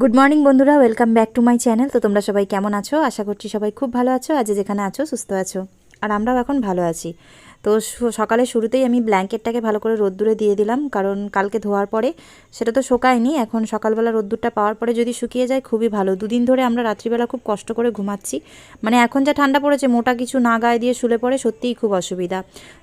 Good morning বন্ধুরা welcome back to my channel তো তোমরা সবাই কেমন আছো? আশা করছি সবাই খুব ভালো আছো। আজ যেখানে আছো, সুস্থ আছো। আর আমরাও এখন ভালো আছি। তো সকালে শুরুতেই আমি ব্ল্যাঙ্কেটটাকে ভালো করে রোদ্দুরে দিয়ে দিলাম, কারণ কালকে ধোয়ার পরে সেটা তো শোকায়নি, এখন সকালবেলা রোদ্দুরটা পাওয়ার পরে যদি শুকিয়ে যায় খুবই ভালো। দুদিন ধরে আমরা রাত্রিবেলা খুব কষ্ট করে ঘুমাচ্ছি মানে এখন যা ঠান্ডা পড়েছে মোটা কিছু না গায়ে দিয়ে শুলে পড়ে সত্যিই খুব অসুবিধা।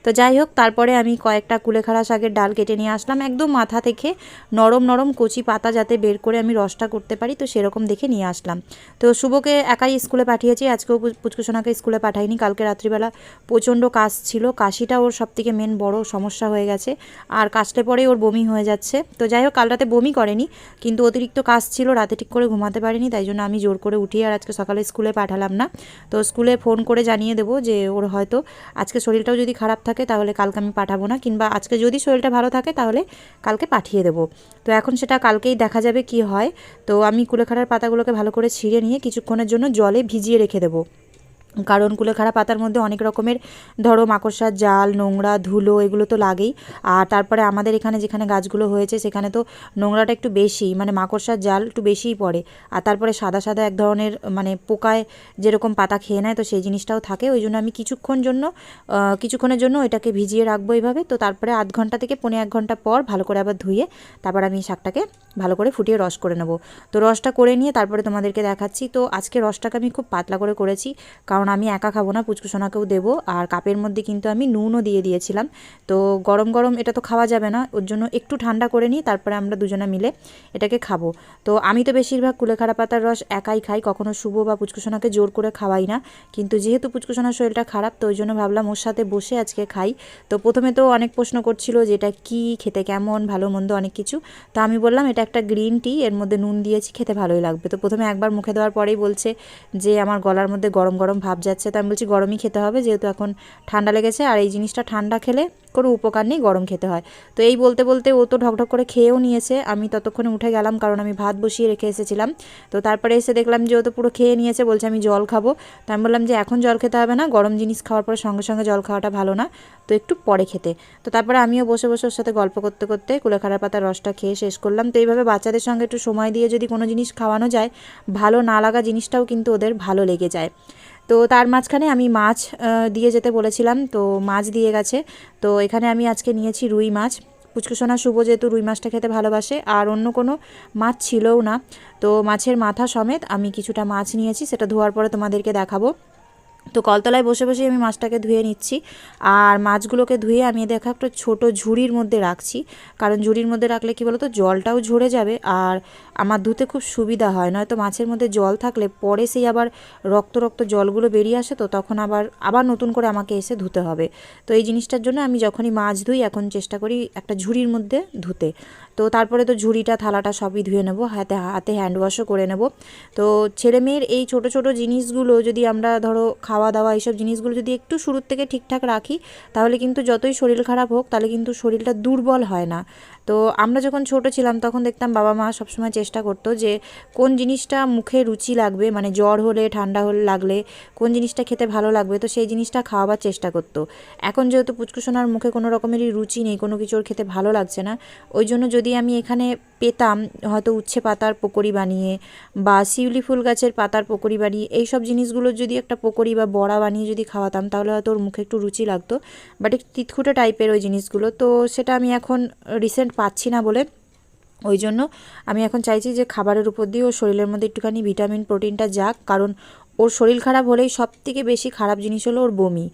তো যাই হোক, তারপরে আমি কয়েকটা কুলেখাড়া শাকের ডাল কেটে নিয়ে আসলাম, একদম মাথা থেকে নরম নরম কচি পাতা যাতে বের করে আমি রসটা করতে পারি, তো সেরকম দেখে নিয়ে আসলাম। তো শুভকে একাই স্কুলে পাঠিয়েছি, আজকেও পুচকুসোনাকে স্কুলে পাঠাইনি, কালকে রাত্রিবেলা প্রচণ্ড কাজ ছিল কাশিটা ওর সবথেকে মেন বড় সমস্যা হয়ে গেছে। আর কাশলে পরে ওর বমি হয়ে যাচ্ছে। তো যাই হোক, কাল রাতে বমি করেনি, কিন্তু অতিরিক্ত কাজ ছিল, রাতে ঠিক করে ঘুমাতে পারিনি, তাই জন্য আমি জোর করে উঠিয়ে আর আজকে সকালে স্কুলে পাঠালাম না। তো স্কুলে ফোন করে জানিয়ে দেবো যে ওর হয়তো আজকে শরীরটাও যদি খারাপ থাকে, তাহলে কালকে আমি পাঠাবো না, কিংবা আজকে যদি শরীরটা ভালো থাকে, তাহলে কালকে পাঠিয়ে দেবো। তো এখন সেটা কালকেই দেখা যাবে কি হয়। তো আমি কুলেখাড়ার পাতাগুলোকে ভালো করে ছিঁড়ে নিয়ে কিছুক্ষণের জন্য জলে ভিজিয়ে রেখে দেবো। কারণ কুলেখাড়া পাতার মধ্যে অনেক রকমের, ধরো মাকড়সার জাল, নোংরা, ধুলো, এগুলো তো লাগেই। আর তারপরে আমাদের এখানে যেখানে গাছগুলো হয়েছে, সেখানে তো নোংরাটা একটু বেশি মানে মাকড়সার জাল একটু বেশিই পড়ে। আর তারপরে সাদা সাদা এক ধরনের মানে পোকায় যেরকম পাতা খেয়ে নেয়, তো সেই জিনিসটাও থাকে। ওই জন্য আমি কিছুক্ষণ জন্য কিছুক্ষণের জন্য এটাকে ভিজিয়ে রাখব এইভাবে। তো তারপরে আধ ঘণ্টা থেকে পনেরো এক ঘণ্টা পর ভালো করে আবার ধুয়ে, তারপর আমি শাকটাকে ভালো করে ফুটিয়ে রস করে নেব। তো রসটা করে নিয়ে তারপরে তোমাদেরকে দেখাচ্ছি। তো আজকে রসটাকে আমি খুব পাতলা করে করেছি, কারণ আমি একা খাব না পুচকুসোনাকেও দেবো। আর কাপের মধ্যে কিন্তু আমি নুনও দিয়ে দিয়েছিলাম। তো গরম গরম এটা তো খাওয়া যাবে না, ওর জন্য একটু ঠান্ডা করে নিই তারপরে আমরা দুজনে মিলে এটাকে খাব। তো আমি তো বেশিরভাগ কুলেখাড়া পাতার রস একাই খাই, কখনো শুভ বা পুচকুসোনাকে জোর করে খাওয়াই না। কিন্তু যেহেতু পুচকুসোনার শরীরটা খারাপ, তো ওই জন্য ভাবলাম ওর সাথে বসে আজকে খাই। তো প্রথমে তো অনেক প্রশ্ন করছিল যে এটা কী, খেতে কেমন, ভালো মন্দ অনেক কিছু। তো আমি বললাম এটা একটা গ্রিন টি এর মধ্যে নুন দিয়েছি, খেতে ভালোই লাগবে। তো প্রথমে একবার মুখে দেওয়ার পরেই বলছে যে আমার গলার মধ্যে গরম গরম ভাব যাচ্ছে। তো আমি বলছি গরমই খেতে হবে, যেহেতু এখন ঠান্ডা লেগেছে, আর এই জিনিসটা ঠান্ডা খেলে কোনো উপকার নেই, গরম খেতে হয়। তো এই বলতে বলতে ও তো ঢকঢক করে খেয়েও নিয়েছে। আমি ততক্ষণে উঠে গেলাম, কারণ আমি ভাত বসিয়ে রেখে এসেছিলাম। তো তারপরে এসে দেখলাম যে ও তো পুরো খেয়ে নিয়েছে, বলছে আমি জল খাব। তো আমি বললাম যে এখন জল খেতে হবে না, গরম জিনিস খাওয়ার পরে সঙ্গে সঙ্গে জল খাওয়াটা ভালো না, তো একটু পরে খেতে। তো তারপরে আমিও বসে বসে ওর সাথে গল্প করতে করতে কুলেখাড়ার পাতার রসটা খেয়ে শেষ করলাম। তো এইভাবে বাচ্চাদের সঙ্গে একটু সময় দিয়ে যদি কোনো জিনিস খাওয়ানো যায়, ভালো না লাগা জিনিসটাও কিন্তু ওদের ভালো লেগে যায়। তো তার মাঝখানে আমি মাছ দিয়ে যেতে বলেছিলাম, তো মাছ দিয়ে গেছে। তো এখানে আমি আজকে নিয়েছি রুই মাছ। পুচকুসোনা শুভ যেহেতু রুই মাছটা খেতে ভালোবাসে, আর অন্য কোনো মাছ ছিলও না। তো মাছের মাথা সমেত আমি কিছুটা মাছ নিয়েছি, সেটা ধোয়ার পরে তোমাদেরকে দেখাবো। তো কলতলায় বসে বসে আমি মাছটাকে ধুয়ে নিচ্ছি। আর মাছগুলোকে ধুয়ে আমি দেখো একটা ছোট ঝুড়ির মধ্যে রাখছি। কারণ ঝুড়ির মধ্যে রাখলে কি বলতো? জলটাও ঝরে যাবে। আর আমার ধুতে খুব সুবিধা হয়। নয়তো মাছের মধ্যে জল থাকলে পরে সেই আবার রক্ত রক্ত জলগুলো বেরিয়ে আসে তো তখন আবার আবার নতুন করে আমাকে এসে ধুতে হবে। তো এই জিনিসটার জন্য আমি যখনই মাছ ধুই, এখন চেষ্টা করি একটা ঝুড়ির মধ্যে ধুতে। তো তারপরে তো ঝুড়িটা, থালাটা সবই ধুয়ে নেব, হাতে হাতে হ্যান্ড ওয়াশও করে নেব। তো ছেলে মেয়ের এই ছোট ছোট জিনিসগুলো যদি আমরা ধরো খাওয়া দাওয়া এইসব জিনিসগুলো যদি একটু শুরুর থেকে ঠিকঠাক রাখি, তাহলে কিন্তু যতই শরীর খারাপ হোক, তাহলে কিন্তু শরীরটা দুর্বল হয় না। তো আমরা যখন ছোট ছিলাম, তখন দেখতাম বাবা মা সবসময় চেষ্টা করতো যে কোন জিনিসটা মুখে রুচি লাগবে মানে জ্বর হলে, ঠান্ডা হলে লাগলে, কোন জিনিসটা খেতে ভালো লাগবে, তো সেই জিনিসটা খাওয়াবার চেষ্টা করতো। এখন যেহেতু পুচকুসোনার মুখে কোনো রকমেরই রুচি নেই, কোনো কিছু ওর খেতে ভালো লাগছে না, ওই জন্য যদি আমি এখানে পেতাম, হয়তো উচ্ছে পাতার পকোড়ি বানিয়ে বা শিউলি ফুল গাছের পাতার পকোড়ি বানিয়ে এই সব জিনিসগুলোর যদি একটা পকোড়ি বা বড়া বানিয়ে যদি খাওয়াতাম, তাহলে হয়তো ওর মুখে একটু রুচি লাগতো। বাট একটু তিতকুটে টাইপের ওই জিনিসগুলো, তো সেটা আমি এখন রিসেন্ট পাচ্ছি না বলে ওই জন্য আমি এখন চাইছি যে খাবারের উপর দিয়ে ওর শরীরের মধ্যে একটুখানি ভিটামিন প্রোটিনটা যাক। কারণ ওর শরীর খারাপ হলেই সব থেকে বেশি খারাপ জিনিস হলো ওর বমি।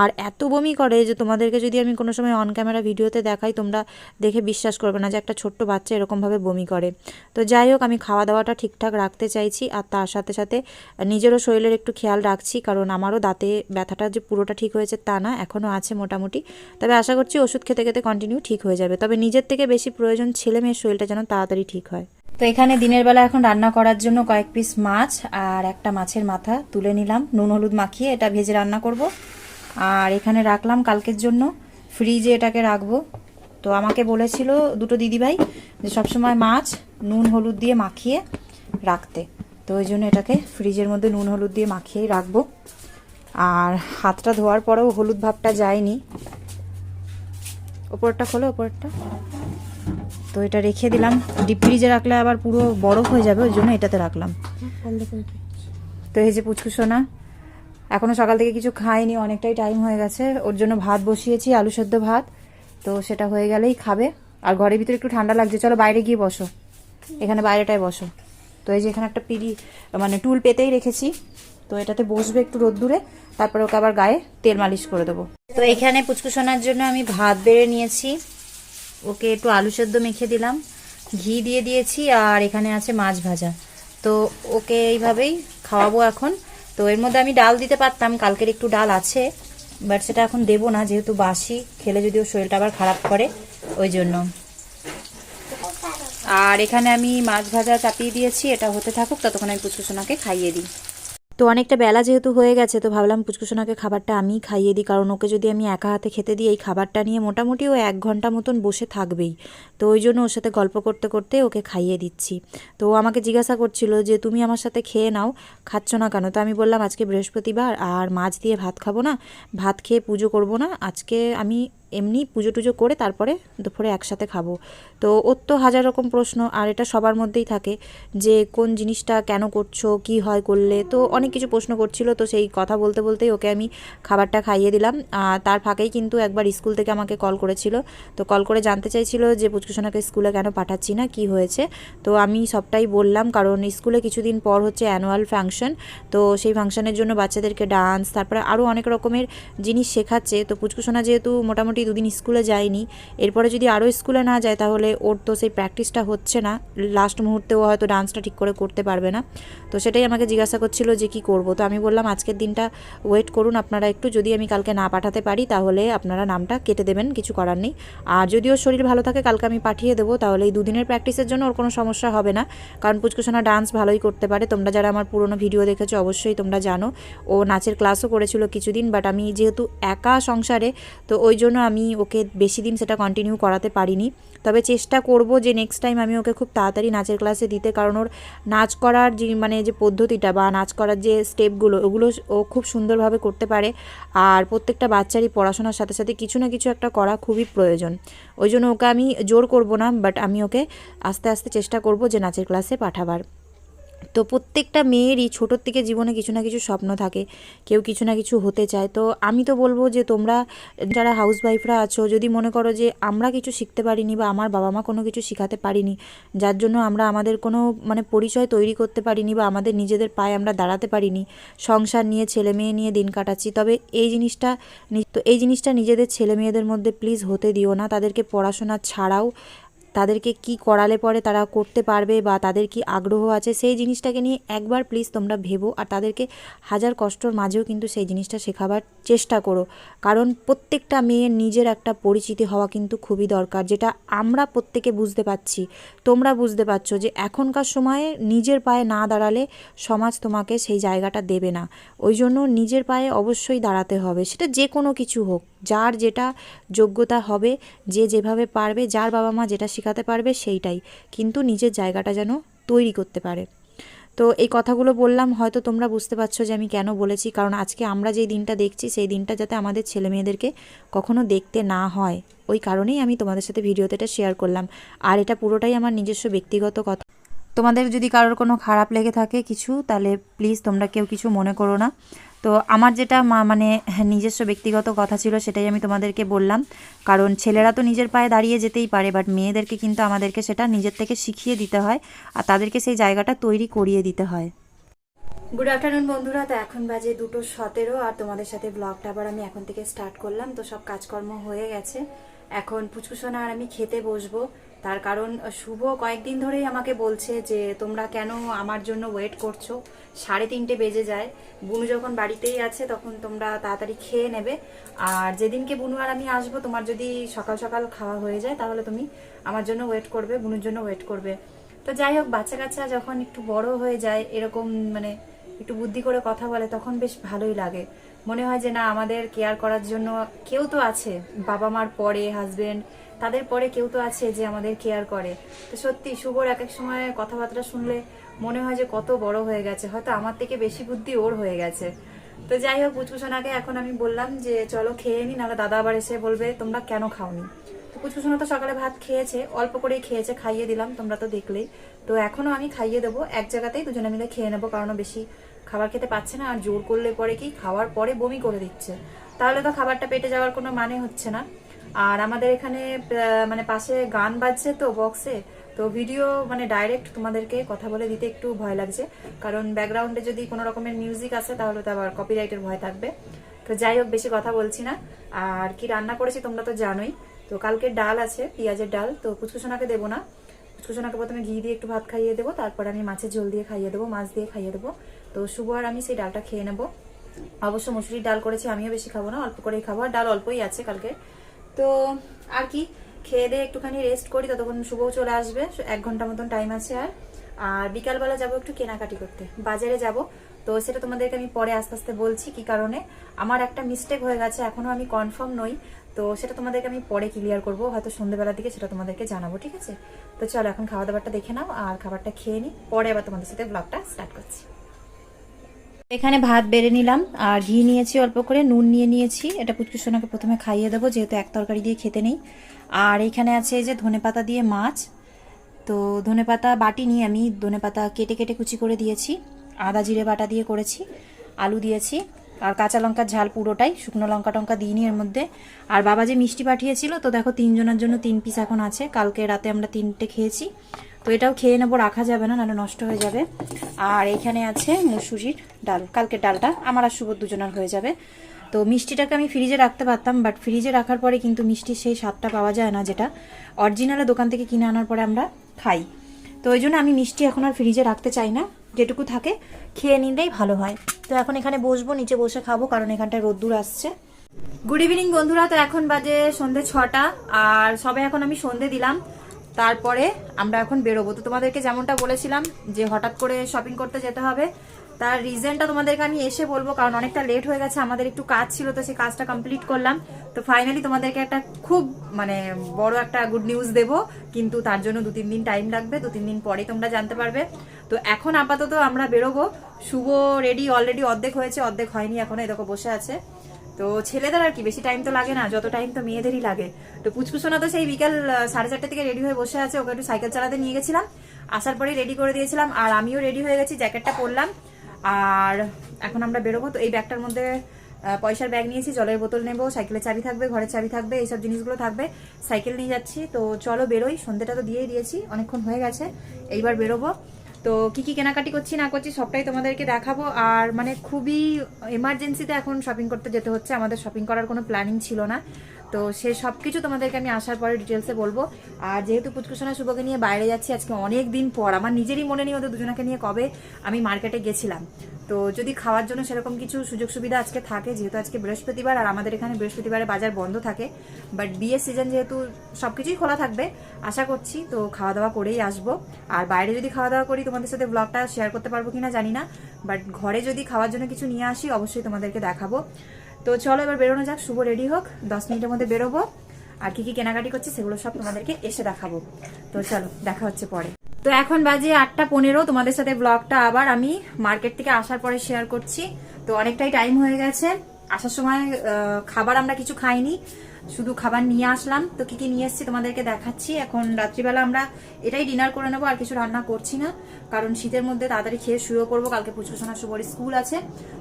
আর এত বমি করে যে তোমাদেরকে যদি আমি কোনো সময় অন ক্যামেরা ভিডিওতে দেখাই, তোমরা দেখে বিশ্বাস করবে না যে একটা ছোট্ট বাচ্চা এরকমভাবে বমি করে। তো যাই হোক, আমি খাওয়া দাওয়াটা ঠিকঠাক রাখতে চাইছি আর তার সাথে সাথে নিজেরও শরীরের একটু খেয়াল রাখছি, কারণ আমারও দাঁতে ব্যথাটা যে পুরোটা ঠিক হয়েছে তা না এখনও আছে মোটামুটি। তবে আশা করছি ওষুধ খেতে খেতে কন্টিনিউ ঠিক হয়ে যাবে। তবে নিজের থেকে বেশি প্রয়োজন ছেলে মেয়ের শরীরটা যেন তাড়াতাড়ি ঠিক হয়। তো এখানে দিনের বেলা এখন রান্না করার জন্য কয়েক পিস মাছ আর একটা মাছের মাথা তুলে নিলাম। নুন, হলুদ মাখিয়ে এটা ভেজে রান্না করব। আর এখানে রাখলাম কালকের জন্য ফ্রিজে এটাকে রাখব। তো আমাকে বলেছিল দুটো দিদিভাই যে সবসময় মাছ, নুন, হলুদ দিয়ে মাখিয়ে রাখতে। তো ওই জন্য এটাকে ফ্রিজের মধ্যে নুন, হলুদ দিয়ে মাখিয়েই রাখব। আর হাতটা ধোয়ার পরেও হলুদ ভাবটা যায়নি। ওপরটা খোলো, ওপরটা। তো এটা রেখে দিলাম। ডিপ ফ্রিজে রাখলে আবার পুরো বরফ হয়ে যাবে, ওই জন্য এটাতে রাখলাম। তো এই যে পুচকু সোনা, এখনও সকাল থেকে কিছু খায়নি অনেকটাই টাইম হয়ে গেছে। ওর জন্য ভাত বসিয়েছি, আলু সেদ্ধ ভাত। তো সেটা হয়ে গেলেই খাবে। আর ঘরের ভিতরে একটু ঠান্ডা লাগছে, চলো বাইরে গিয়ে বসো। এখানে বাইরেটায় বসো। তো এই যে এখানে একটা পিড়ি মানে টুল পেতেই রেখেছি। তো এটাতে বসবে একটু রোদ্দুরে, তারপরে ওকে আবার গায়ে তেল মালিশ করে দেবো। তো এখানে পুচকু সোনার জন্য আমি ভাত বেড়ে নিয়েছি। ওকে একটু আলু সেদ্ধ মেখে দিলাম। ঘি দিয়ে দিয়েছি আর এখানে আছে মাছ ভাজা। তো ওকে এইভাবেই খাওয়াবো এখন। তো এর মধ্যে আমি ডাল দিতে পারতাম, কালকের একটু ডাল আছে বাট সেটা এখন দেবো না, যেহেতু বাসি, খেলে যদি ওর শরীরটা আবার খারাপ করে, ওই জন্য। আর এখানে আমি মাছ ভাজা চাপিয়ে দিয়েছি, এটা হতে থাকুক, ততক্ষণ আমি পুচকুসোনাকে খাইয়ে দিই। তো অনেকটা বেলা যেহেতু হয়ে গেছে, তো ভাবলাম পুচকুসোনাকে খাবারটা আমি খাইয়ে দিই। কারণ ওকে যদি আমি একা হাতে খেতে দিই, এই খাবারটা নিয়ে মোটামুটি ও এক ঘণ্টা মতন বসে থাকবেই। তো ওই জন্য ওর সাথে গল্প করতে করতে ওকে খাইয়ে দিচ্ছি। তো ও আমাকে জিজ্ঞাসা করছিল যে, তুমি আমার সাথে খেয়ে নাও, খাচ্ছ না কেন? তো আমি বললাম, আজকে বৃহস্পতিবার, আর মাছ দিয়ে ভাত খাব না, ভাত খেয়ে পুজো করব না, আজকে আমি এমনি পুজো টুজো করে তারপরে দুপুরে একসাথে খাব। তো ওর তো হাজার রকম প্রশ্ন, আর এটা সবার মধ্যেই থাকে যে কোন জিনিসটা কেন করছ, কি হয় করলে। তো অনেক কিছু প্রশ্ন করছিল, তো সেই কথা বলতে বলতেই ওকে আমি খাবারটা খাইয়ে দিলাম। তার ফাঁকেই কিন্তু একবার স্কুল থেকে আমাকে কল করেছিল। তো কল করে জানতে চাইছিল যে পুচকুসোনাকে স্কুলে কেন পাঠাচ্ছি না, কি হয়েছে। তো আমি সবটাই বললাম, কারণ স্কুলে কিছুদিন পর হচ্ছে অ্যানুয়াল ফাংশন। তো সেই ফাংশনের জন্য বাচ্চাদেরকে ডান্স, তারপরে আরও অনেক রকমের জিনিস শেখাচ্ছে। তো পুচকুসোনা যেহেতু মোটামুটি দুদিন স্কুলে যায়নি। এরপরে যদি আরও স্কুলে না যায় তাহলে ওর তো সেই প্র্যাকটিসটা হচ্ছে না। লাস্ট মুহূর্তে ও হয়তো ডান্সটা ঠিক করে করতে পারবে না। তো সেটাই আমাকে জিজ্ঞাসা করছিল যে কি করব? তো আমি বললাম, আজকের দিনটা ওয়েট করুন। আপনারা একটু যদি আমি কালকে না পাঠাতে পারি তাহলে আপনারা নামটা কেটে দেবেন। কিছু করার নেই। আর যদি ওর শরীর ভালো থাকে, কালকে আমি পাঠিয়ে দেবো। তাহলে এই দুদিনের প্র্যাকটিসের জন্য ওর কোনো সমস্যা হবে না। কারণ পুচকুসোনা ডান্স ভালোই করতে পারে। তোমরা যারা আমার পুরনো ভিডিও দেখেছ, অবশ্যই তোমরা জানো। ও নাচের ক্লাসও করেছিল কিছুদিন, বাট আমি যেহেতু একা সংসারে, তো ওই জন্য আমি ওকে বেশি দিন সেটা কন্টিনিউ করাতে পারিনি। তবে চেষ্টা করব যে নেক্সট টাইম আমি ওকে খুব তাড়াতাড়ি নাচের ক্লাসে দিতে। কারণ ওর নাচ করার যে মানে যে পদ্ধতিটা বা নাচ করার যে স্টেপগুলো ওগুলো ও খুব সুন্দরভাবে করতে পারে। আর প্রত্যেকটা বাচ্চারই পড়াশোনার সাথে সাথে কিছু না কিছু একটা করা খুবই প্রয়োজন। ওই জন্য ওকে আমি জোর করব না বাট আমি ওকে আস্তে আস্তে চেষ্টা করব যে নাচের ক্লাসে পাঠাবার। তো প্রত্যেকটা মেয়েরই ছোটোর থেকে জীবনে কিছু না কিছু স্বপ্ন থাকে, কেউ কিছু না কিছু হতে চায়। তো আমি তো বলব যে তোমরা যারা হাউসওয়াইফরা আছো, যদি মনে করো যে আমরা কিছু শিখতে পারিনি বা আমার বাবা মা কোনো কিছু শেখাতে পারিনি, যার জন্য আমরা আমাদের কোনো মানে পরিচয় তৈরি করতে পারিনি বা আমাদের নিজেদের পায়ে আমরা দাঁড়াতে পারিনি, সংসার নিয়ে ছেলে মেয়ে নিয়ে দিন কাটাচ্ছি, তবে এই জিনিসটা তো এই জিনিসটা নিজেদের ছেলে মেয়েদের মধ্যে প্লিজ হতে দিও না, তাদেরকে পড়াশোনা ছাড়াও তাদেরকে কি করালে পরে তারা করতে পারবে বা তাদের কি আগ্রহ আছে, সেই জিনিসটাকে নিয়ে একবার প্লিজ তোমরা ভেবো আর তাদেরকে হাজার কষ্টর মাঝেও কিন্তু সেই জিনিসটা শেখাবার চেষ্টা করো। কারণ প্রত্যেকটা মেয়ের নিজের একটা পরিচিতি হওয়া কিন্তু খুবই দরকার, যেটা আমরা প্রত্যেকে বুঝতে পারছি। তোমরা বুঝতে পারছ যে এখনকার সময়ে নিজের পায়ে না দাঁড়ালে সমাজ তোমাকে সেই জায়গাটা দেবে না। ওই জন্য নিজের পায়ে অবশ্যই দাঁড়াতে হবে, সেটা যে কোনো কিছু হোক। যার যেটা যোগ্যতা হবে, যে যেভাবে পারবে, যার বাবা মা যেটা শেখাতে পারবে সেইটাই। কিন্তু নিজের জায়গাটা যেন তৈরি করতে পারে। তো এই কথাগুলো বললাম, হয়তো তোমরা বুঝতে পারছ যে আমি কেন বলেছি। কারণ আজকে আমরা যেই দিনটা দেখছি, সেই দিনটা যাতে আমাদের ছেলে মেয়েদেরকে কখনো দেখতে না হয়। ওই কারণেই আমি তোমাদের সাথে ভিডিওতে এটা শেয়ার করলাম। আর এটা পুরোটাই আমার নিজস্ব ব্যক্তিগত কথা। তোমাদের যদি কারোর কোনো খারাপ লেগে থাকে কিছু, তাহলে প্লিজ তোমরা কেউ কিছু মনে করো না। তো আমার যেটা মানে নিজস্ব ব্যক্তিগত কথা ছিল সেটাই আমি তোমাদেরকে বললাম। কারণ ছেলেরা তো নিজের পায়ে দাঁড়িয়ে যেতেই পারে বাট মেয়েদেরকে কিন্তু আমাদেরকে সেটা নিজের থেকে শিখিয়ে দিতে হয় আর তাদেরকে সেই জায়গাটা তৈরি করিয়ে দিতে হয়। গুড আফটারনুন বন্ধুরা, তো এখন বাজে দুটো সতেরো আর তোমাদের সাথে ব্লগটা আবার আমি এখন থেকে স্টার্ট করলাম। তো সব কাজকর্ম হয়ে গেছে। এখন পুচকুসোনা আর আমি খেতে বসবো। তার কারণ শুভ কয়েকদিন ধরেই আমাকে বলছে যে, তোমরা কেন আমার জন্য ওয়েট করছ? সাড়ে তিনটে বেজে যায়। বুনু যখন বাড়িতেই আছে, তখন তোমরা তাড়াতাড়ি খেয়ে নেবে। আর যেদিনকে বুনু আর আমি আসব, তোমার যদি সকাল সকাল খাওয়া হয়ে যায়, তাহলে তুমি আমার জন্য ওয়েট করবে, বুনুর জন্য ওয়েট করবে। তো যাই হোক বাচ্চা কাচ্চা যখন একটু বড় হয়ে যায়, এরকম মানে একটু বুদ্ধি করে কথা বলে, তখন বেশ ভালোই লাগে। মনে হয় যে, না, আমাদের কেয়ার করার জন্য কেউ তো আছে। বাবা মার পরে হাজবেন্ড তাদের পরে কেউ তো আছে যে আমাদের কেয়ার করে। তো সত্যি শুভর এক এক সময় কথাবার্তা শুনলে মনে হয় যে কত বড় হয়ে গেছে। হয়তো আমার থেকে বেশি বুদ্ধি ওর হয়ে গেছে। তো যাই হোক, পুচকুসোনাকে এখন আমি বললাম যে, চলো খেয়ে নি, নাহলে দাদা আবার এসে বলবে, তোমরা কেন খাওনি? তো পুচকুসোনা তো সকালে ভাত খেয়েছে, অল্প করেই খেয়েছে, খাইয়ে দিলাম, তোমরা তো দেখলেই। তো এখনও আমি খাইয়ে দেবো, এক জায়গাতেই দুজনে মিলে খেয়ে নেব, কারণ বেশি খাবার খেতে পাচ্ছে না, আর জোর করলে পরে কি, খাওয়ার পরে বমি করে দিচ্ছে। তাহলে তো খাবারটা পেটে যাওয়ার কোনো মানে হচ্ছে না। আর আমাদের এখানে মানে পাশে গান বাজছে তো বক্সে তো ভিডিও মানে ডাইরেক্ট তোমাদেরকে কথা বলে দিতে একটু ভয় লাগছে। কারণ ব্যাকগ্রাউন্ডে যদি কোনো রকমের মিউজিক আসে, তাহলে তো আবার কপিরাইটের ভয় থাকবে। তো যাই হোক, বেশি কথা বলছি না। আর কি রান্না করেছি তোমরা তো জানোই। তো কালকে ডাল আছে, পেঁয়াজের ডাল। তো কুচকুচোনাকে দেবো না। কুচকুচোনাকে প্রথমে ঘি দিয়ে একটু ভাত খাইয়ে দেবো, তারপর আমি মাছের ঝোল দিয়ে খাইয়ে দেবো, মাছ দিয়ে খাইয়ে দেবো। তো শুভ আর আমি সেই ডালটা খেয়ে নেব। অবশ্য মুসুরির ডাল করেছি, আমিও বেশি খাব না, অল্প করেই খাব। আর ডাল অল্পই আছে কালকে। তো আর কি, খেয়ে দিয়ে একটুখানি রেস্ট করি, ততক্ষণ শুভও চলে আসবে, এক ঘণ্টা মতন টাইম আছে আর। আর বিকালবেলা যাব একটু কেনাকাটি করতে, বাজারে যাব। তো সেটা তোমাদেরকে আমি পরে আস্তে আস্তে বলছি কি কারণে। আমার একটা মিস্টেক হয়ে গেছে, এখনও আমি কনফার্ম নই। তো সেটা তোমাদেরকে আমি পরে ক্লিয়ার করব, হয়তো সন্ধ্যেবেলার দিকে সেটা তোমাদেরকে জানাব, ঠিক আছে? তো চলো এখন খাওয়া দাওয়াটা দেখে নাও, আর খাবারটা খেয়ে নিই, পরে আবার তোমাদের সাথে ব্লগটা স্টার্ট করছি। এখানে ভাত বেড়ে নিলাম, আর ঘি নিয়েছি অল্প করে, নুন নিয়ে নিয়েছি। এটা পুচকু সোনাকে প্রথমে খাইয়ে দেবো, যেহেতু এক তরকারি দিয়ে খেতে নেই। আর এখানে আছে এই যে ধনেপাতা দিয়ে মাছ। তো ধনেপাতা বাটি নিয়ে আমি ধনেপাতা কেটে কেটে কুচি করে দিয়েছি, আদা জিরে বাটা দিয়ে করেছি, আলু দিয়েছি, আর কাঁচা লঙ্কার ঝাল পুরোটাই, শুকনো লঙ্কা টঙ্কা দিইনি এর মধ্যে। আর বাবা যে মিষ্টি পাঠিয়েছিল, তো দেখো তিনজনের জন্য তিন পিস এখন আছে, কালকে রাতে আমরা তিনটে খেয়েছি। তো এটাও খেয়ে নেব, রাখা যাবে না, নাহলে নষ্ট হয়ে যাবে। আর এখানে আছে মুসুরির ডাল, কালকের ডালটা। আমার আর শুভ দুজনের হয়ে যাবে। তো মিষ্টিটাকে আমি ফ্রিজে রাখতে পারতাম বাট ফ্রিজে রাখার পরে কিন্তু মিষ্টির সেই স্বাদটা পাওয়া যায় না যেটা অরিজিনালে দোকান থেকে কিনে আনার পরে আমরা খাই। তো ওই জন্য আমি মিষ্টি এখন আর ফ্রিজে রাখতে চাই না, যেটুকু থাকে, খেয়ে নিলেই ভালো হয়। তো এখন এখানে বসবো, নিচে বসে খাব, কারণ এখানটায় রোদ্দুর আসছে। গুড ইভিনিং বন্ধুরা, তো এখন বাজে সন্ধে ছটা, আর সবাই এখন আমি সন্ধে দিলাম। তারপরে আমরা এখন বেরোবো। তো তোমাদেরকে যেমনটা বলেছিলাম যে হঠাৎ করে শপিং করতে যেতে হবে, তার রিজনটা তোমাদেরকে আমি এসে বলব, কারণ অনেকটা লেট হয়ে গেছে, আমাদের একটু কাজ ছিল, তো সেই কাজটা কমপ্লিট করলাম। তো ফাইনালি তোমাদেরকে একটা খুব মানে বড় একটা গুড নিউজ দেবো, কিন্তু তার জন্য দু তিন দিন টাইম লাগবে দু তিন দিন পরে তোমরা জানতে পারবে। তো এখন আপাতত আমরা বেরোবো। শুভ রেডি অলরেডি অর্ধেক হয়েছে, অর্ধেক হয়নি, এখনও এরকম বসে আছে। তো ছেলেদের আর কি, বেশি টাইম তো লাগে না, যত টাইম তো মেয়েদেরই লাগে। তো পুচকুসোনা তো সেই বিকাল সাড়ে চারটে থেকে রেডি হয়ে বসে আছে, ওকে একটু সাইকেল চালাতে নিয়ে গেছিলাম। আসার পরেই রেডি করে দিয়েছিলাম, আর আমিও রেডি হয়ে গেছি জ্যাকেটটা পরলাম। আর এখন আমরা বেরোবো, তো এই ব্যাগটার মধ্যে পয়সার ব্যাগ নিয়েছি, জলের বোতল নেব সাইকেলের চাবি থাকবে ঘরের চাবি থাকবে, এইসব জিনিসগুলো থাকবে সাইকেল নিয়ে যাচ্ছি। তো চলো বেরোই, সন্ধ্যেটা তো দিয়েই দিয়েছি, অনেকক্ষণ হয়ে গেছে, এইবার বেরোবো। তো কি কি কেনাকাটি করছি, না করছি, সবটাই তোমাদেরকে দেখাবো। আর মানে খুবই এমার্জেন্সিতে এখন শপিং করতে যেতে হচ্ছে, আমাদের শপিং করার কোনো প্ল্যানিং ছিল না। তো সে সব কিছু তোমাদেরকে আমি আসার পরে ডিটেলসে বলব। আর যেহেতু পুচকুসোনা শুভকে নিয়ে বাইরে যাচ্ছি, আজকে অনেক দিন পর, আমার নিজেরই মনে নেই ওদের দুজনাকে নিয়ে কবে আমি মার্কেটে গেছিলাম। তো যদি খাওয়ার জন্য সেরকম কিছু সুযোগ সুবিধা আজকে থাকে, যেহেতু আজকে বৃহস্পতিবার আর আমাদের এখানে বৃহস্পতিবারে বাজার বন্ধ থাকে বাট বিয়ের সিজন যেহেতু সবকিছুই খোলা থাকবে, আশা করছি তো খাওয়া দাওয়া করেই আসব। আর বাইরে যদি খাওয়া দাওয়া করি তোমাদের সাথে ব্লগটা শেয়ার করতে পারব কিনা জানি না বাট ঘরে যদি খাওয়ার জন্য কিছু নিয়ে আসি, অবশ্যই তোমাদেরকে দেখাবো। তো চলো এবার বেরোনো যাক, শুভ রেডি হোক, দশ মিনিটের মধ্যে বেরোবো। আর কি কি কেনাকাটি করছি সেগুলো সব তোমাদেরকে এসে দেখাবো। তো চলো, দেখা হচ্ছে পরে। তো এখন বাজে আটটা পনেরো, তোমাদের সাথে ব্লগটা আবার আমি মার্কেট থেকে আসার পরে শেয়ার করছি। তো অনেকটাই টাইম হয়ে গেছে। আসার সময় খাবার আমরা কিছু খাইনি, শুধু খাবার নিয়ে আসলাম। তো কি কি নিয়ে এসেছি তোমাদেরকে দেখাচ্ছি। এখন রাত্রিবেলা আমরা এটাই ডিনার করে নেব, আর কিছু রান্না করছি না। কারণ শীতের মধ্যে তাড়াতাড়ি খেয়ে শুয়েও পড়ব। কালকে পুচকুসোনা শুভর স্কুল আছে।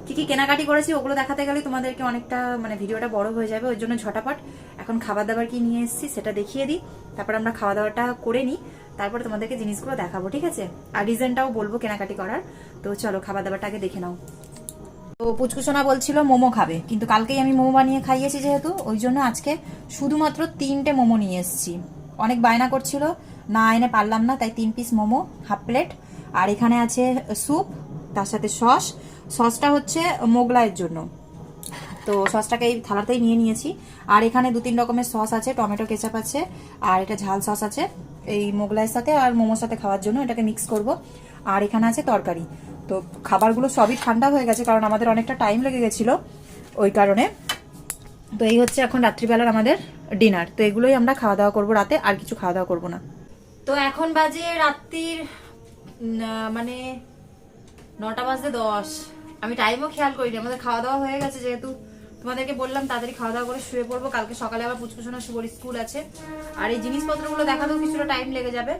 কি কি কেনাকাটি করেছি ওগুলো দেখাতে গেলে তোমাদেরকে অনেকটা মানে ভিডিওটা বড় হয়ে যাবে, ওই জন্য ঝটাপট। এখন খাবার দাবার কি নিয়ে এসেছি সেটা দেখিয়ে দিই। তারপর আমরা খাওয়া দাওয়াটা করে নিই। তারপরে তোমাদেরকে জিনিসগুলো দেখাবো, ঠিক আছে? আর রিজনটাও বলব কেনাকাটি করার। তো চলো খাবার দাবারটা আগে দেখে নাও। তো পুচকুসোনা বলছিল মোমো খাবে, কিন্তু কালকেই আমি মোমো বানিয়ে খাইয়েছি যেহেতু, ওই জন্য আজকে শুধুমাত্র তিনটে মোমো নিয়ে এসেছি। অনেক বায়না করছিল, না এনে পারলাম না, তাই তিন পিস মোমো হাফ প্লেট আর এখানে আছে স্যুপ তার সাথে সস সসটা হচ্ছে মোগলাইয়ের জন্য। তো সসটাকে এই থালাতেই নিয়ে নিয়েছি। আর এখানে দু তিন রকমের সস আছে, টমেটো কেচাপ আছে, আর এটা ঝাল সস আছে। এই মোগলাইয়ের সাথে আর মোমোর সাথে খাওয়ার জন্য এটাকে মিক্স করব। আর এখানে আছে তরকারি। তো খাবারগুলো সবই ঠান্ডা হয়ে গেছে, কারণ আমাদের অনেকটা টাইম লেগে গেছিল ওই কারণে। তো এই হচ্ছে এখন রাত্রিবেলার আমাদের ডিনার তো এগুলোই আমরা খাওয়া দাওয়া করব রাতে, আর কিছু খাওয়া দাওয়া করব না। তো এখন বাজে রাত্রির মানে নটা বাজতে দশ। আমি টাইমও খেয়াল করিনি, আমাদের খাওয়া দাওয়া হয়ে গেছে যেহেতু। তোমাদেরকে বললাম তাড়াতাড়ি খাওয়া দাওয়া করে শুয়ে পড়ব, কালকে সকালে আবার পুচকুসোনা শুভর স্কুল আছে। আর এই জিনিসপত্রগুলো দেখাতেও কিছুটা টাইম লেগে যাবে।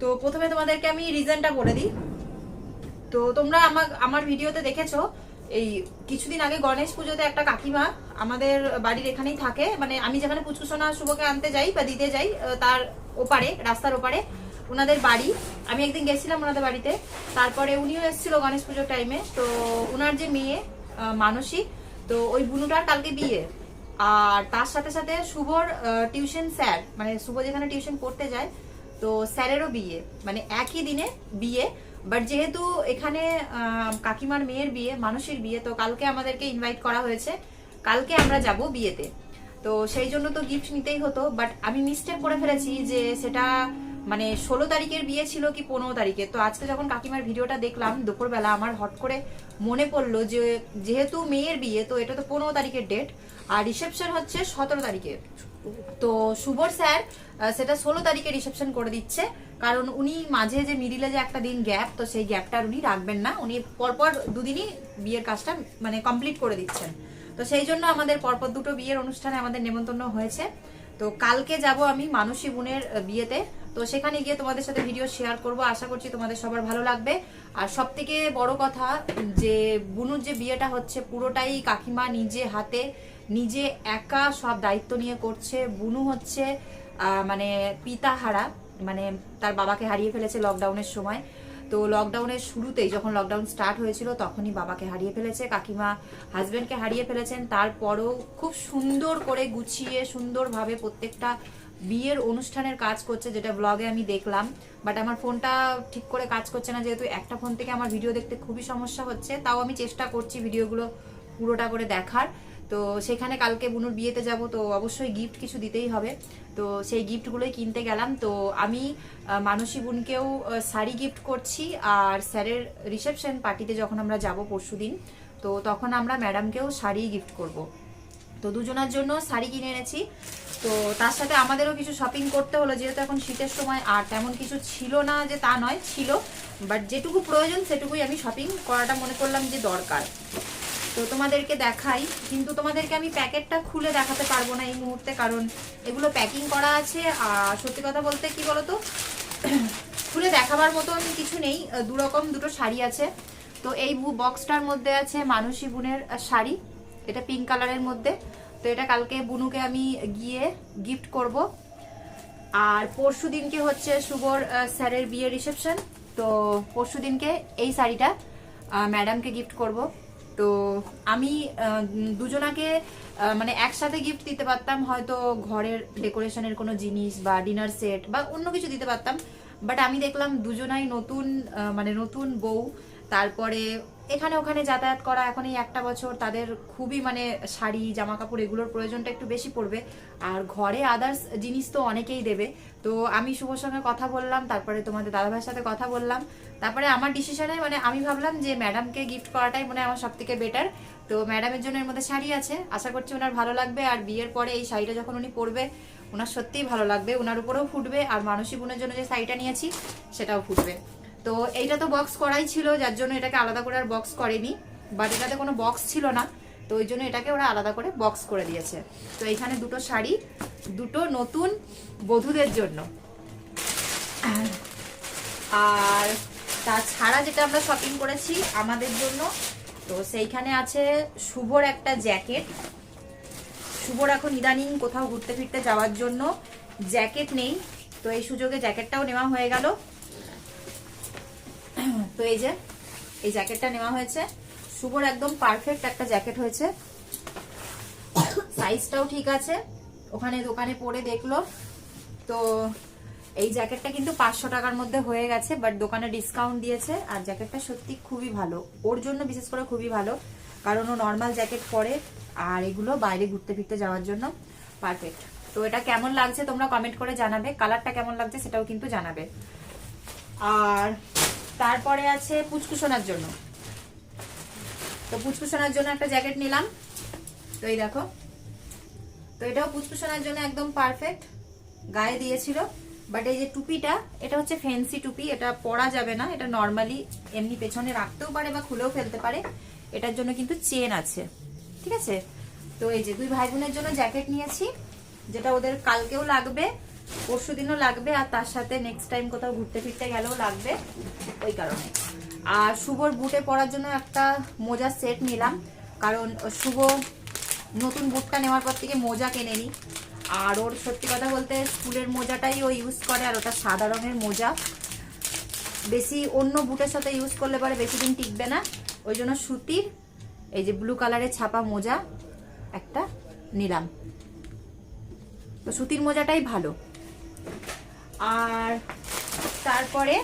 তো প্রথমে তোমাদেরকে আমি রিজনটা বলে দিই। তো তোমরা আমার আমার ভিডিওতে দেখেছ, এই কিছুদিন আগে গণেশ পুজোতে একটা কাকিমা আমাদের বাড়ির এখানেই থাকে। মানে আমি যেখানে পুচকুসোনা শুভকে আনতে যাই বা দিতে যাই তার ওপারে, রাস্তার ওপারে ওনাদের বাড়ি। আমি একদিন গেছিলাম ওনাদের বাড়িতে, তারপরে উনিও এসেছিল গণেশ পুজোর টাইমে তো ওনার যে মেয়ে মানসী, তো ওই বুনুটার কালকে বিয়ে। আর তার সাথে সাথে শুভর টিউশন স্যার মানে শুভ যেখানে টিউশন পড়তে যায়, তো স্যারেরও বিয়ে। মানে একই দিনে বিয়ে। বাট যেহেতু এখানে কাকিমার মেয়ের বিয়ে, মানুষের বিয়ে, তো কালকে আমাদেরকে ইনভাইট করা হয়েছে। কালকে আমরা যাব বিয়েতে। তো সেই জন্য তো গিফট নিতেই হতো। বাট আমি মিস্টেক করে ফেলেছি যে সেটা মানে ষোলো তারিখের বিয়ে ছিল কি পনেরো তারিখে। তো আজকে যখন কাকিমার ভিডিওটা দেখলাম, দুপুরবেলা আমার হট করে মনে পড়ল যে, যেহেতু মেয়ের বিয়ে, তো এটা তো পনেরো তারিখের ডেট আর রিসেপশন হচ্ছে সতেরো তারিখে। তো শুভর স্যার সেটা ষোলো তারিখে রিসেপশন করে দিচ্ছে। কারণ উনি মাঝে যে মিডিলে যে একটা দিন গ্যাপ তো সেই গ্যাপটা উনি রাখবেন না। উনি পরপর দুদিনই বিয়ের কাজটা মানে কমপ্লিট করে দিচ্ছেন। তো সেই জন্য আমাদের পরপর দুটো বিয়ের অনুষ্ঠানে আমাদের নেমন্তন্ন হয়েছে। তো কালকে যাব আমি মানসী বোনের বিয়েতে। তো সেখানে গিয়ে তোমাদের সাথে ভিডিও শেয়ার করব। আশা করছি তোমাদের সবার ভালো লাগবে। আর সব থেকে বড় কথা যে বুনুর যে বিয়েটা হচ্ছে, পুরোটাই কাকিমা নিজে হাতে, নিজে একা সব দায়িত্ব নিয়ে করছে। বুনু হচ্ছে মানে পিতাহারা। মানে তার বাবাকে হারিয়ে ফেলেছে লকডাউনের সময়। তো লকডাউনের শুরুতেই যখন লকডাউন স্টার্ট হয়েছিল, তখনই বাবাকে হারিয়ে ফেলেছে। কাকিমা হাজব্যান্ডকে হারিয়ে ফেলেছেন। তারপরও খুব সুন্দর করে গুছিয়ে, সুন্দরভাবে প্রত্যেকটা বিয়ের অনুষ্ঠানের কাজ করছে, যেটা ব্লগে আমি দেখলাম। বাট আমার ফোনটা ঠিক করে কাজ করছে না, যেহেতু একটা ফোন থেকে আমার ভিডিও দেখতে খুবই সমস্যা হচ্ছে। তাও আমি চেষ্টা করছি ভিডিওগুলো পুরোটা করে দেখার। তো সেখানে কালকে বুনুর বিয়েতে যাব, তো অবশ্যই গিফট কিছু দিতেই হবে। তো সেই গিফটগুলোই কিনতে গেলাম। তো আমি মানসী বোনকেও শাড়ি গিফট করছি আর স্যারের রিসেপশন পার্টিতে যখন আমরা যাব পরশুদিন তো তখন আমরা ম্যাডামকেও শাড়ি গিফট করব। তো দুজনের জন্য শাড়ি কিনে এনেছি। তো তার সাথে আমাদেরও কিছু শপিং করতে হলো, যেহেতু এখন শীতের সময় আর তেমন কিছু ছিল না যে তা নয়, ছিল। বাট যেটুকু প্রয়োজন সেটুকুই আমি শপিং করাটা মনে করলাম যে দরকার। তো তোমাদেরকে দেখাই কিন্তু তোমাদেরকে আমি প্যাকেটটা খুলে দেখাতে পারব না এই মুহূর্তে কারণ এগুলো প্যাকিং করা আছে। আর সত্যি কথা বলতে কি বলতো? খুলে দেখাবার মতন কিছু নেই আহ, দু রকম দুটো শাড়ি আছে। তো এই বক্সটার মধ্যে আছে মানসী বুনের শাড়ি এটা পিঙ্ক কালারের মধ্যে। তো এটা কালকে বুনুকে আমি গিয়ে গিফট করব। আর পরশু দিনকে হচ্ছে শুভর স্যারের বিয়ে রিসেপশন তো পরশু দিনকে এই শাড়িটা ম্যাডামকে গিফট করব। তো আমি দুজনাকে মানে একসাথে গিফট দিতে পারতাম, হয়তো ঘরের ডেকোরেশনের কোনো জিনিস বা ডিনার সেট বা অন্য কিছু দিতে পারতাম। বাট আমি দেখলাম দুজনাই নতুন মানে নতুন বউ। তারপরে এখানে ওখানে যাতায়াত করা এখন এই একটা বছর তাদের খুবই মানে শাড়ি জামা কাপড় এগুলোর প্রয়োজনটা একটু বেশি পড়বে। আর ঘরে আদার্স জিনিস তো অনেকেই দেবে। তো আমি শুভর সঙ্গে কথা বললাম, তারপরে তোমাদের দাদাভাইয়ের সাথে কথা বললাম। তারপরে আমার ডিসিশনে মানে আমি ভাবলাম যে ম্যাডামকে গিফট করাটাই মনে আমার সব থেকে বেটার তো ম্যাডামের জন্য এর মধ্যে শাড়ি আছে। আশা করছি ওনার ভালো লাগবে। আর বিয়ের পরে এই শাড়িটা যখন উনি পরবে, ওনার সত্যিই ভালো লাগবে। ওনার উপরেও ফুটবে। আর মানসী বোনের জন্য যে শাড়িটা নিয়েছি, সেটাও ফুটবে। তো এইটা তো বক্স করাই ছিল, যার জন্য এটাকে আলাদা করে আর বক্স করেনি। বাট এটাতে কোনো বক্স ছিল না, তো ওই জন্য এটাকে ওরা আলাদা করে বক্স করে দিয়েছে। তো এখানে দুটো শাড়ি, দুটো নতুন বধুদের জন্য। আর তাছাড়া যেটা আমরা শপিং করেছি আমাদের জন্য, তো সেইখানে আছে শুভর একটা জ্যাকেট শুভর এখন ইদানিং কোথাও ঘুরতে ফিরতে যাওয়ার জন্য জ্যাকেট নেই, তো এই সুযোগে জ্যাকেটটাও নেওয়া হয়ে গেল। তো এই যে, এই জ্যাকেটটা নেওয়া হয়েছে। শুভর একদম পারফেক্ট একটা জ্যাকেট হয়েছে। সাইজটাও ঠিক আছে। ওখানে দোকানে পরে দেখল। তো এই জ্যাকেটটা কিন্তু পাঁচশো টাকার মধ্যে হয়ে গেছে বাট দোকানে ডিসকাউন্ট দিয়েছে। আর জ্যাকেটটা সত্যি খুবই ভালো। ওর জন্য বিশেষ করে খুবই ভালো। কারণ ও নর্মাল জ্যাকেট পরে, আর এগুলো বাইরে ঘুরতে ফিরতে যাওয়ার জন্য পারফেক্ট তো এটা কেমন লাগছে তোমরা কমেন্ট করে জানাবে। কালারটা কেমন লাগছে সেটাও কিন্তু জানাবে। আর তারপরে আছে পুচকুসোনার জন্য। তো পুচকুসোনার জন্য একটা জ্যাকেট নিলাম। তো এই দেখো। তো এটাও পুচকুসোনার জন্য একদম পারফেক্ট গায়ে দিয়েছিল। বাট এই যে টুপিটা, এটা হচ্ছে ফ্যান্সি টুপি। এটা পরা যাবে না। এটা নর্মালি এমনি পেছনে রাখতেও পারে বা খুলেও ফেলতে পারে। এটার জন্য কিন্তু চেন আছে। ঠিক আছে? তো এই যে দুই ভাই বোনের জন্য জ্যাকেট নিয়েছি। যেটা ওদের কালকেও লাগবে। পরশু দিনও লাগবে আর তার সাথে নেক্সট টাইম কোথাও ঘুরতে ফিরতে গেলেও লাগবে, ওই কারণে। আর শুভর বুটে পরার জন্য একটা মোজার সেট নিলাম, কারণ শুভ নতুন বুটটা নেওয়ার পর থেকে মোজা কেনে নি আর ওর সত্যি কথা বলতে স্কুলের মোজাটাই ও ইউজ করে, আর ওটা সাদা রঙের মোজা। বেশি অন্য বুটের সাথে ইউজ করলে পরে বেশি দিন টিকবে না, ওই জন্য সুতির এই যে ব্লু কালারের ছাপা মোজা একটা নিলাম। তো সুতির মোজাটাই ভালো। আর তারপরে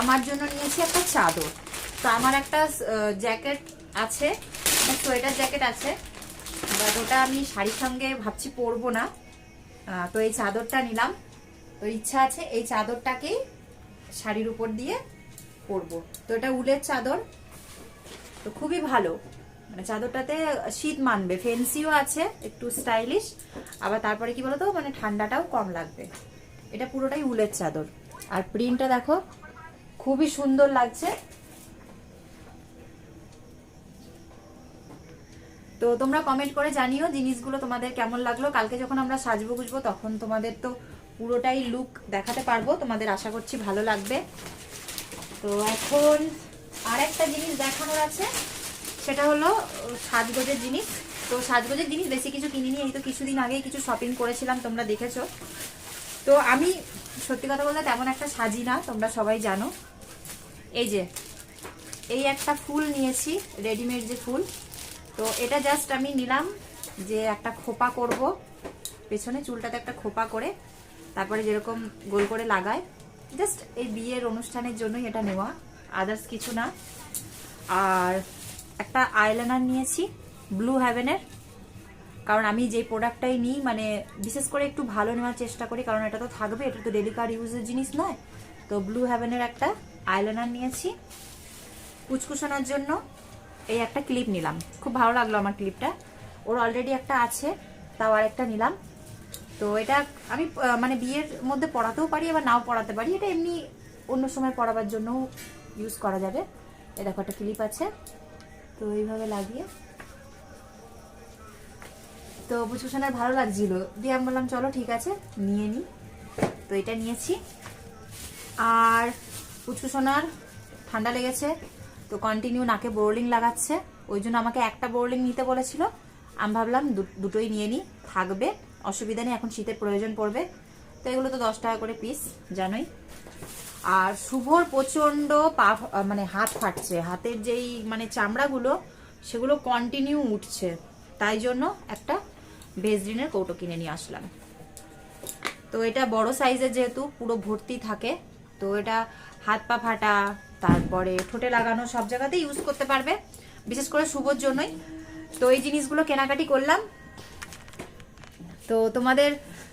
আমার জন্য নিয়েছি একটা চাদর। তো আমার একটা জ্যাকেট আছে সোয়েটার জ্যাকেট আছে বাট ওটা আমি শাড়ির সঙ্গে ভাবছি পরবো না। তো এই চাদরটা নিলাম। তো ইচ্ছা আছে এই চাদরটাকেই শাড়ির উপর দিয়ে পরবো। তো এটা উলের চাদর। তো খুবই ভালো। মানে চাদরটাতে শীত মানবে। ফেন্সিও আছে, একটু স্টাইলিশ আবার তারপরে কি বলতো? মানে ঠান্ডাটাও কম লাগবে। এটা পুরোটাই উলের চাদর। আর প্রিন্টটা দেখো, খুবই সুন্দর লাগছে। তো তোমরা কমেন্ট করে জানিও জিনিসগুলো তোমাদের কেমন লাগল। কালকে যখন আমরা সাজবো গুজবো, তখন তোমাদের তো পুরোটাই লুক দেখাতে পারব। তোমাদের আশা করছি ভালো লাগবে। তো এখন আর একটা জিনিস দেখানোর আছে, সেটা হলো সাজগোজের জিনিস। তো সাজগোজের জিনিস বেশি কিছু কিনিনি, এই তো কিছুদিন আগেই কিছু শপিং করেছিলাম, তোমরা দেখেছ। তো আমি, সত্যি কথা বলতে তেমন একটা সাজি না, তোমরা সবাই জানো। এই যে, এই একটা ফুল নিয়েছি, রেডিমেড যে ফুল। তো এটা জাস্ট আমি নিলাম যে একটা খোপা করব। পেছনে চুলটাতে একটা খোপা করে, তারপরে যেরকম গোল করে লাগায় জাস্ট এই বিয়ের অনুষ্ঠানের জন্যই এটা নেওয়া আদার্স কিছু না। আর একটা আইলাইনার নিয়েছি ব্লু হ্যাভেনের কারণ আমি যে প্রোডাক্টটাই নিই মানে বিশেষ করে একটু ভালো নেওয়ার চেষ্টা করি, কারণ এটা তো থাকবে, এটা তো ডেলিকার ইউজের জিনিস নয়। তো ব্লু হ্যাভেনের একটা আইলাইনার নিয়েছি। কুচকুচানোর জন্য এই একটা ক্লিপ নিলাম। খুব ভালো লাগল আমার ক্লিপটা ওর অলরেডি একটা আছে, তাও আর একটা নিলাম। তো এটা আমি মানে বিয়ের মধ্যে পড়াতেও পারি, আবার নাও পড়াতে পারি। এটা এমনি অন্য সময় পড়াবার জন্য ইউজ করা যাবে। এই দেখো একটা ক্লিপ আছে। তো এইভাবে লাগিয়ে তো বুঝকুশানের ভালো লাগছিল। দিয়ে আমি বললাম, চলো, ঠিক আছে, নিয়ে নিই তো এটা নিয়েছি। আর পুচকুসোনার ঠান্ডা লেগেছে, তো কন্টিনিউ নাকে বোরলিং লাগাচ্ছে। ওই জন্য আমাকে একটা বোরলিং নিতে বলেছিল। আমি ভাবলাম দুটোই নিয়ে নিই থাকবে, অসুবিধা নেই, এখন শীতের প্রয়োজন পড়বে। তো এগুলো তো দশ টাকা করে পিস জানোই। আর শুভর প্রচণ্ড পা মানে হাত ফাটছে। হাতের যেই মানে চামড়াগুলো, সেগুলো কন্টিনিউ উঠছে। তাই জন্য একটা ভেজরিনের কৌটো কিনে নিয়ে আসলাম। তো এটা বড় সাইজের যেহেতু, পুরো ভর্তি থাকে। তো এটা হাত পা ফাটা, তারপরে ঠোঁটে লাগানো সব জায়গাতে ইউজ করতে পারবে। বিশেষ করে শুভর জন্যই। তো এই জিনিসগুলো কেনাকাটি করলাম। তো তোমাদের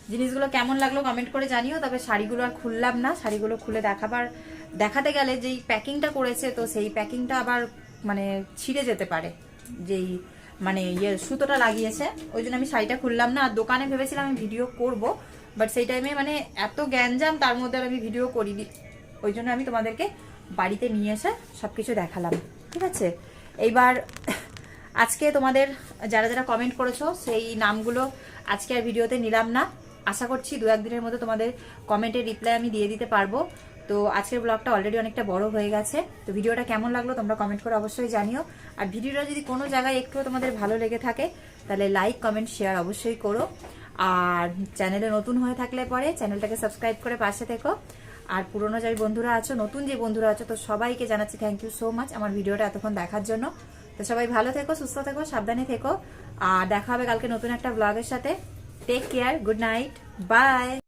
জিনিসগুলো কেমন লাগল কমেন্ট করে জানিও, তবে শাড়িগুলো আর খুললাম না। শাড়িগুলো খুলে দেখাবার, দেখাতে গেলে যেই প্যাকিংটা করেছে, তো সেই প্যাকিংটা আবার মানে ছিঁড়ে যেতে পারে। যেই মানে ইয়ে সুতোটা লাগিয়েছে। ওই জন্য আমি শাড়িটা খুললাম না। আর দোকানে ভেবেছিলাম আমি ভিডিও করব বাট সেই টাইমে মানে এত জ্ঞানজাম তার মধ্যে আর আমি ভিডিও করিনি। ওই জন্য আমি তোমাদেরকে বাড়িতে নিয়ে এসে সব কিছু দেখালাম। ঠিক আছে? এইবার আজকে তোমাদের যারা যারা কমেন্ট করেছ, সেই নামগুলো আজকে আর ভিডিওতে নিলাম না। আশা করছি দু একদিনের মধ্যে তোমাদের কমেন্টের রিপ্লাই আমি দিয়ে দিতে পারব। তো আজকের ব্লগটা অলরেডি অনেকটা বড় হয়ে গেছে। তো ভিডিওটা কেমন লাগল তোমরা কমেন্ট করে অবশ্যই জানিও। আর ভিডিওটা যদি কোনো জায়গায় একটু তোমাদের ভালো লেগে থাকে, তাহলে লাইক কমেন্ট শেয়ার অবশ্যই করো। আর চ্যানেলে নতুন হয়ে থাকলে পরে চ্যানেলটাকে সাবস্ক্রাইব করে পাশে থেকো। আর পুরনো যাই বন্ধুরা আছো, নতুন যে বন্ধুরা আছো, তো সবাইকে জানাচ্ছি থ্যাংক ইউ সো মাচ আমার ভিডিওটা এতক্ষণ দেখার জন্য। তো সবাই ভালো থেকো, সুস্থ থেকো, সাবধানে থেকো। আর দেখা হবে কালকে নতুন একটা ব্লগের সাথে। Take care good night bye